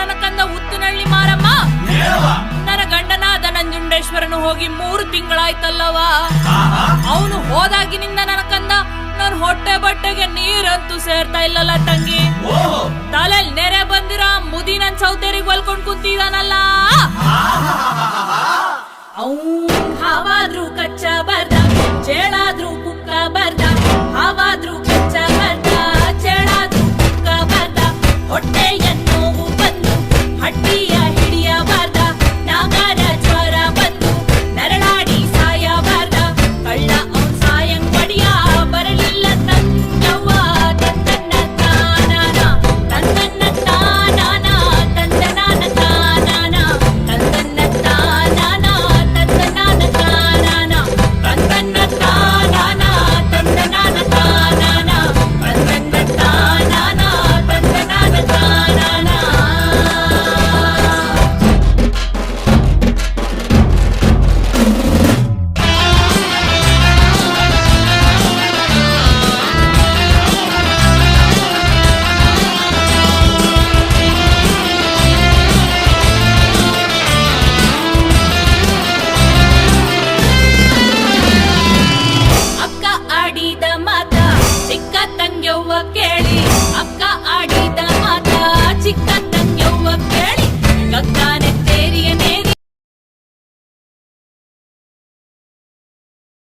ನನ್ನ ಕಂದ ಹುತ್ತಿನಳ್ಳಿ ಮಾರಮ್ಮ. ನನ್ನ ಗಂಡನಾದ ನಂಜುಂಡೇಶ್ವರನು ಹೋಗಿ ಮೂರು ತಿಂಗಳಾಯ್ತಲ್ಲವ ಅವನು ಹೋದಾಗಿನಿಂದ ನನ್ನ ಕಂದ ನನ್ ಹೊಟ್ಟೆ ಬಟ್ಟೆಗೆ ನೀರಂತೂ ಸೇರ್ತಾ ಇಲ್ಲಲ್ಲ ತಂಗಿ. ತಲೆಲ್ ನೆರೆ ಬಂದಿರ ಮುದಿ ನನ್ ಸೌತೆರಿಗೆ ಹೊಲ್ಕೊಂಡ್ ಕುಂತಿದಾನಲ್ಲ.